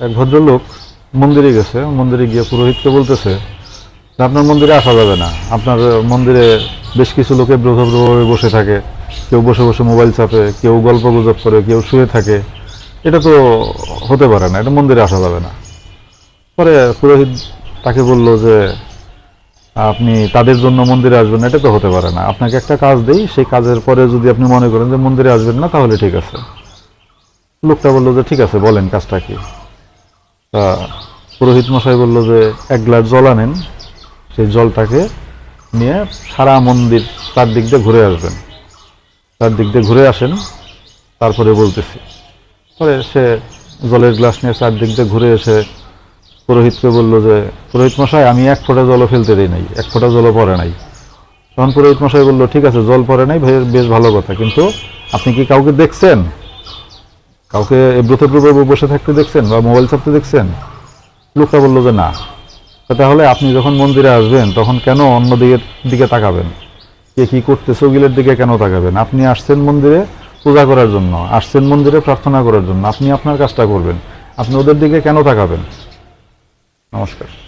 এক ভদ্রলোক মন্দিরে গেছে, মন্দিরে গিয়ে পুরোহিতকে বলতেছে আপনার মন্দিরে আসা যাবে না। আপনার মন্দিরে বেশ কিছু লোকে ব্রতভাবে বসে থাকে, কেউ বসে বসে মোবাইল চাপে, কেউ গল্প গুজব করে, কেউ শুয়ে থাকে। এটা তো হতে পারে না, এটা মন্দিরে আসা যাবে না। পরে পুরোহিত তাকে বলল যে, আপনি তাদের জন্য মন্দিরে আসবেন, এটা তো হতে পারে না। আপনাকে একটা কাজ দেই, সেই কাজের পরে যদি আপনি মনে করেন যে মন্দিরে আসবেন না, তাহলে ঠিক আছে। লোকটা বলল যে, ঠিক আছে, বলেন কাজটা কি? পুরোহিত মশাই বলল যে, এক গ্লাস জল আনেন। সেই জলটাকে নিয়ে সারা মন্দির চারদিক দিয়ে ঘুরে আসবেন। চারদিক দিয়ে ঘুরে আসেন, তারপরে বলতেছি, পরে সে জলের গ্লাস নিয়ে চারদিক দিয়ে ঘুরে এসে পুরোহিতকে বলল যে, পুরোহিত মশাই, আমি এক ফোঁটা জলও ফেলতে দিই নাই, এক ফোঁটা জলও পড়ে নাই। তখন পুরোহিত মশাই বলল, ঠিক আছে, জল পড়ে নাই বেশ ভালো কথা, কিন্তু আপনি কি কাউকে দেখছেন? কাউকে ব্রতপূর্বে বসে থাকতে দেখছেন বা মোবাইল ছাড়তে দেখছেন? লোকটা বলল যে না। তাহলে আপনি যখন মন্দিরে আসবেন, তখন কেন অন্য দিকের দিকে তাকাবেন? কে কী করতে ওগুলোর দিকে কেন তাকাবেন? আপনি আসছেন মন্দিরে পূজা করার জন্য, আসছেন মন্দিরে প্রার্থনা করার জন্য। আপনি আপনার কাজটা করবেন। আপনি ওদের দিকে কেন তাকাবেন? নমস্কার।